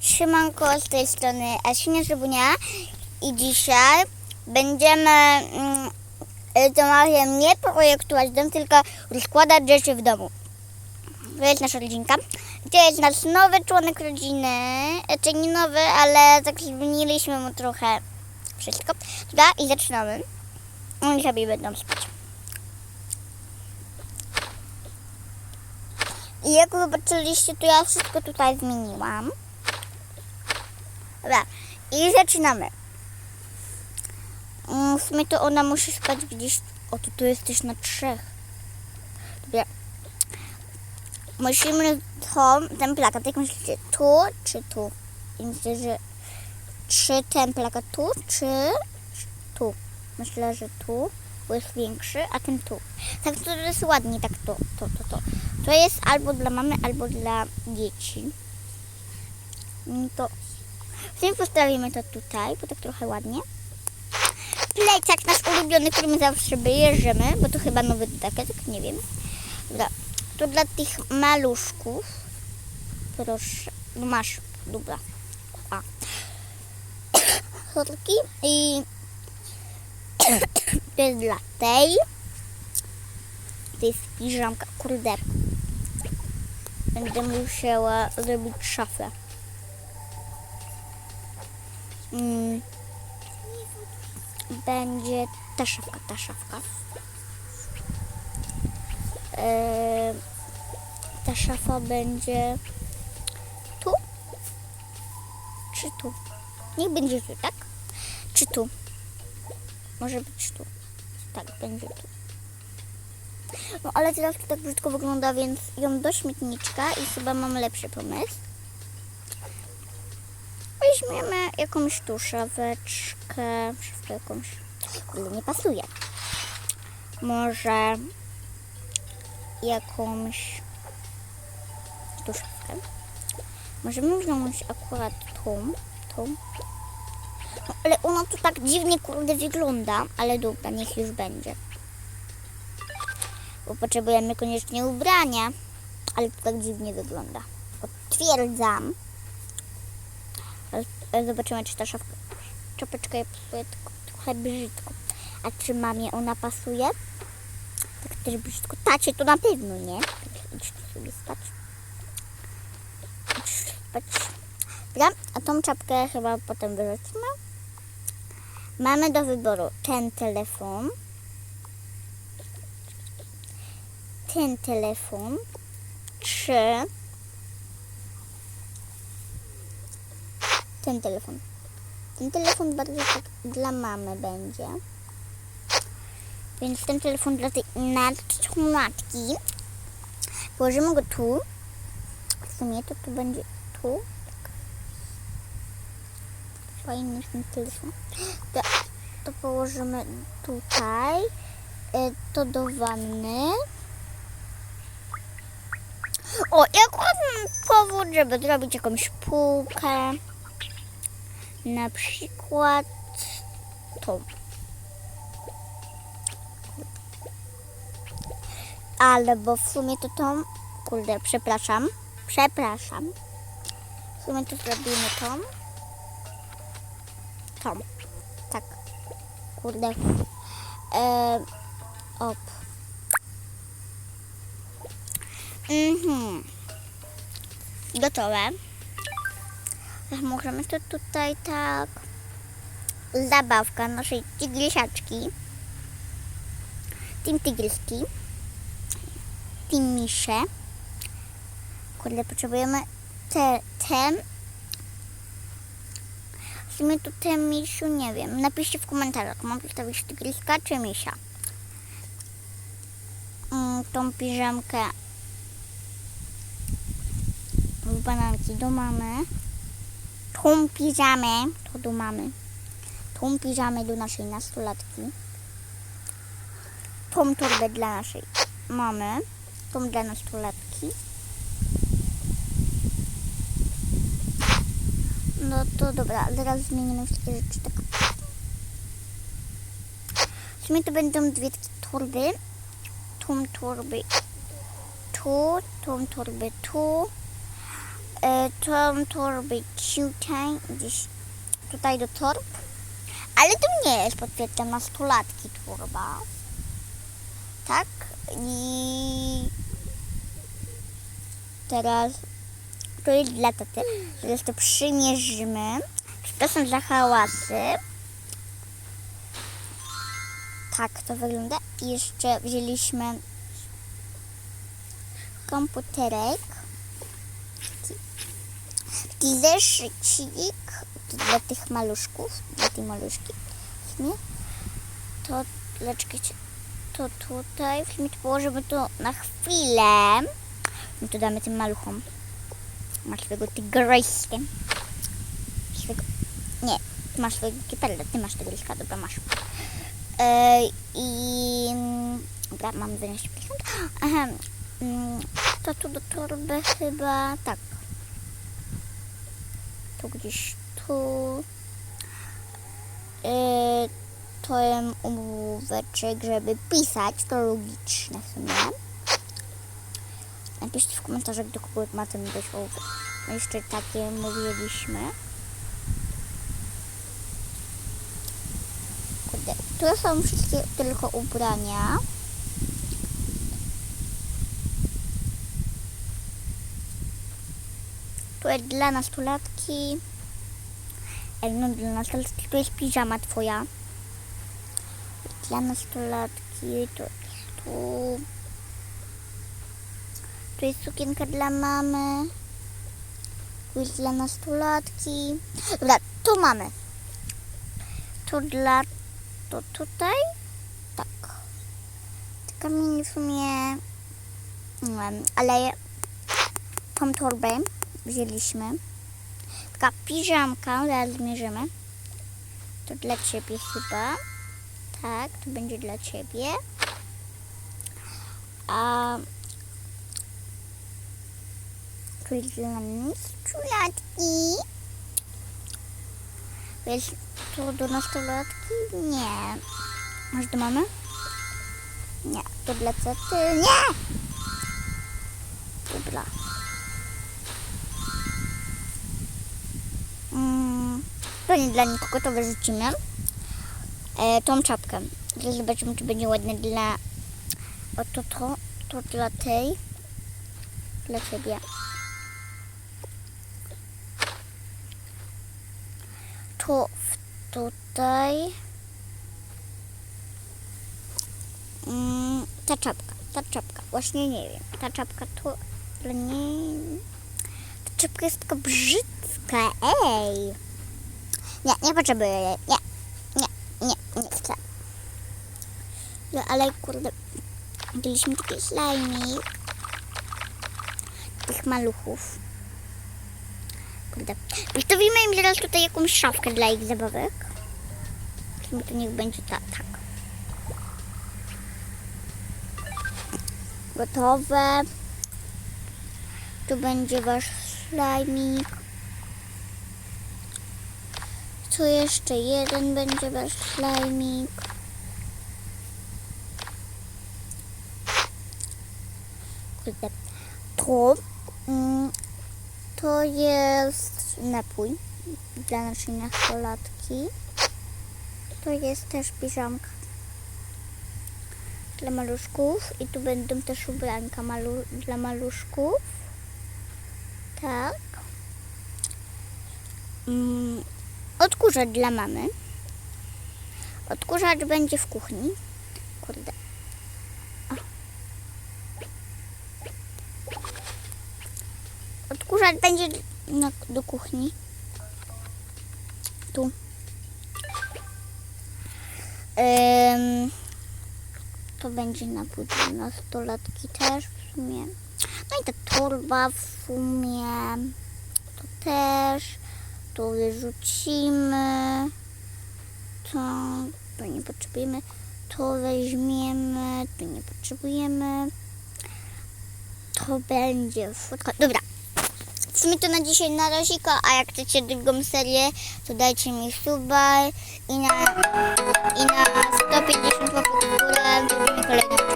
Szymanko z tej strony Asinia Żybunia i dzisiaj będziemy mm, tematem nie projektować dom, tylko rozkładać rzeczy w domu. To jest nasza rodzinka. To jest nasz nowy członek rodziny, znaczy nie nowy, ale tak zmieniliśmy mu trochę wszystko. Dobra, i zaczynamy. Oni sobie będą spać. I jak zobaczyliście, to ja wszystko tutaj zmieniłam. Dobra, i zaczynamy. Mm, W sumie to ona musi spać gdzieś. O, to tu jesteś na trzech. Dobra. Musimy to, ten plakat, jak myślicie, tu czy tu? I myślę, że czy ten plakat tu, czy tu? Myślę, że tu, bo jest większy, a ten tu. Tak to jest ładnie, tak to, to, to, to. To jest albo dla mamy, albo dla dzieci. No to w tym postawimy to tutaj, bo tak trochę ładnie. Plecak nasz ulubiony, my zawsze bierzemy, bo to chyba nowy dodatek, nie wiem. Dobra, to dla tych maluszków. Proszę, no masz, dobra. A. Sorki i to jest dla tej. To jest piżamka, kurde. Będę musiała zrobić szafę. Mm. Będzie ta szafka, ta szafka. Eee, ta szafa będzie tu? Czy tu? Niech będzie tu, tak? Czy tu? Może być tu. Tak, będzie tu. No ale teraz to tak brzydko wygląda, więc ją do śmietniczka i chyba mam lepszy pomysł. Weźmiemy jakąś tu szafeczkę, szafkę jakąś, kurde nie pasuje. Może jakąś tu szafkę. Możemy wziąć akurat tą, tą. No, ale ona tu tak dziwnie kurde wygląda, ale dobra, niech już będzie. Bo potrzebujemy koniecznie ubrania, ale to tak dziwnie wygląda. Potwierdzam. Zobaczymy, czy ta szafka, czapeczka je pasuje tylko trochę brzydko. A czy mamie ona pasuje? Tak też brzydko. Tacie to na pewno nie. Idź tu sobie spać. Idź spać. Dobra, a tą czapkę chyba potem wyrzucimy. Mamy do wyboru ten telefon. Ten telefon. Czy ten telefon. Ten telefon bardziej tak dla mamy będzie. Więc ten telefon dla tej nastolatki. Położymy go tu. W sumie to tu będzie tu. Tak. Fajny ten telefon. To, to położymy tutaj. E, To do wanny. O, akurat mam powód, żeby zrobić jakąś półkę. Na przykład tą. Albo w sumie to tą. Kurde, przepraszam. Przepraszam. W sumie to zrobimy tą. Tą. Tak. Kurde. E, op. Mhm. Gotowe. Możemy to tutaj tak. Zabawka naszej tygrysiaczki. Team tygryski. Team misze. Kurde, potrzebujemy te, ten. W sumie to ten misiu nie wiem. Napiszcie w komentarzach. Mam przedstawić tygryska czy misia. Mm, tą piżamkę w bananki do mamy. Tą piżamę to do mamy. Tą piżamę do naszej nastolatki. Tą torbę dla naszej mamy. Tą dla nastolatki. No to dobra, teraz zmienimy wszystkie rzeczy tak. W sumie to będą dwie takie torby. Tą torbę tu, tą torbę tu. E, tą torbę tutaj, gdzieś tutaj do torb. Ale to nie jest podkreśla nastolatki torba. Tak? I teraz to jest dla taty. Teraz to przymierzymy. Przepraszam za hałasy. Tak to wygląda. I jeszcze wzięliśmy komputerek. Taki zeszycik dla tych maluszków, dla tej maluszki. W sumie. To, leczkajcie, to tutaj, w sumie to położymy to na chwilę. My to damy tym maluchom. Masz swojego tygryska. Swojego... Nie, ty masz swojego kiperla, ty masz tygryska, dobra, masz. E, I... Dobra, mam 12%. Aha, mm, to tu do torby chyba, tak. Tu gdzieś tu. E, to jest umóweczek, żeby pisać, to logiczne w sumie. Napiszcie w komentarzach, do kogo ma ten być ołówek. My jeszcze takie mówiliśmy. Kurde, tu są wszystkie tylko ubrania. Tu jest dla nastolatki. Ej, no dla nastolatki to jest piżama twoja. Dla nastolatki to jest tu. Tu jest sukienka dla mamy. Tu jest dla nastolatki. Dobra, tu mamy. To dla... To tutaj? Tak. Taka mini w sumie... Nie wiem, ale tą torbę wzięliśmy. Taka piżamka, zaraz zmierzymy. To dla ciebie chyba. Tak, to będzie dla ciebie. A tu jest dla nas czulatki. Jest to do nastolatki? Nie. Masz do mamy? Nie. To dla taty? Nie! Dobra. Dla nikogo, to wyrzucimy. E, tą czapkę. Teraz zobaczymy, czy będzie ładne dla... O, to, to, dla tej. Dla ciebie. To tutaj. Mm, ta czapka, ta czapka. Właśnie nie wiem. Ta czapka to dla niej. Ta czapka jest taka brzydka. Ej. Nie, nie potrzebuję jej. Nie, nie, nie, nie chcę. No, ale kurde, mieliśmy taki slajmik tych maluchów. Kurde. Wystawimy im zaraz tutaj jakąś szafkę dla ich zabawek. To niech będzie ta, tak. Gotowe. Tu będzie wasz slajmik. Tu jeszcze jeden będzie slajmik. Kurde. To, mm, to jest napój dla naszej nastolatki. To jest też piżamka dla maluszków i tu będą też ubranka malu dla maluszków. Tak. Mm, odkurzacz dla mamy. Odkurzacz będzie w kuchni. Kurde. O. Odkurzacz będzie na, do kuchni. Tu. Ym, to będzie na budżet nastolatki też w sumie. No i ta torba w sumie to też. To wyrzucimy. To, to nie potrzebujemy. To weźmiemy. To nie potrzebujemy. To będzie fotka. Dobra. W sumie to na dzisiaj na razika, a jak chcecie drugą serię, to dajcie mi suba i na, i na 150 łapek w górę zrobimy.